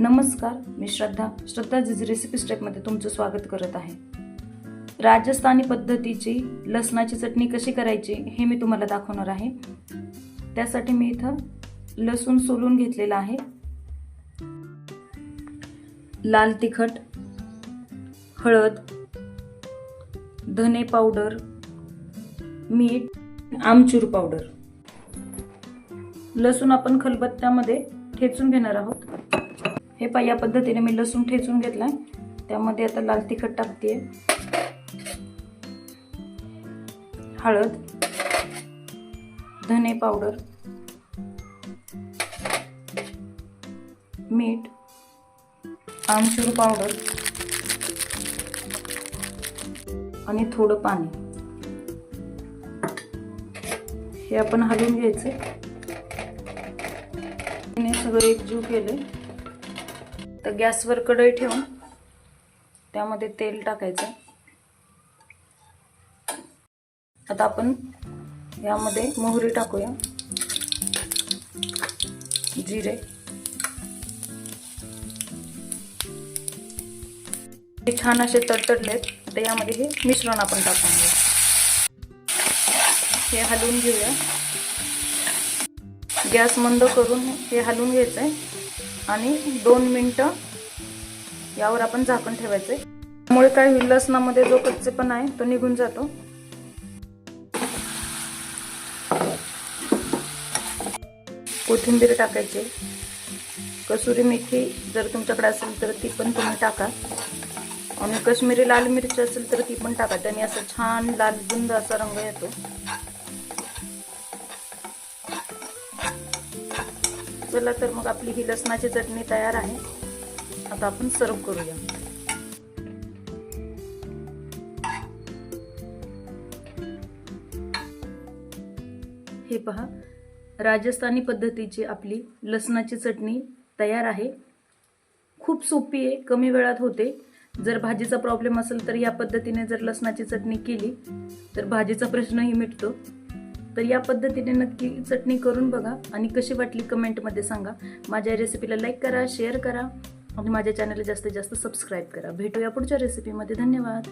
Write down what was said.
नमस्कार मी श्रद्धा. श्रद्धा जिज रेसिपी स्टेपमध्ये तुमचं स्वागत करत आहे. राजस्थानी पद्धतीची लसणाची चटणी कशी करायची हे मी तुम्हाला दाखवणार आहे. त्यासाठी मी इथं लसूण सोलून घेतलेला आहे. लाल तिखट हळद धने पावडर मीठ आमचूर पावडर. लसूण आपण खलबत्त्यामध्ये ठेचून घेणार आहोत. हे पा या पद्धतीने मी लसूण ठेचून घेतलाय. त्यामध्ये आता लाल तिखट टाकते हळद धने पावडर मीठ आमचूर पावडर आणि थोडं पाणी. हे आपण हलवून घ्यायचं. हे सगळं एकजीव केले तर गॅसवर कढई ठेवून त्यामध्ये तेल टाकायचं. आता आपण यामध्ये मोहरी टाकूया. जिरे. हे छान असे तडतडलेत तर यामध्ये हे मिश्रण आपण टाकून हे हलवून घेऊया. गॅस मंद करून हे हलवून घ्यायचं आहे आणि दोन मिनटं यावर आपण झाकण ठेवायचं आहे त्यामुळे काय होईल लसणामध्ये जो कच्चेपणा आहे तो निघून जातो. कोथिंबीर टाकायची. कसुरी मेथी जर तुमच्याकडे असेल तर ती पण तुम्ही टाका. आणि कश्मीरी लाल मिरची असेल तर ती पण टाका. त्याने असं छान लाल बुंद असा रंग येतो. चला तर मग आपली ही लसणाची चटणी तयार आहे. आता आपण सर्व करूया. हे पहा राजस्थानी पद्धतीची आपली लसणाची चटणी तयार आहे. खूप सोपी आहे कमी वेळात होते. जर भाजीचा प्रॉब्लेम असेल तर या पद्धतीने जर लसणाची चटणी केली तर भाजीचा प्रश्नही मिटतो. तर या पद्धतीने नक्की चटणी करून बघा आणि कशी वाटली कमेंटमध्ये सांगा. माझ्या रेसिपीला लाईक करा शेअर करा आणि माझ्या चॅनलला जास्तीत जास्त सबस्क्राईब करा. भेटूया पुढच्या रेसिपीमध्ये धन्यवाद.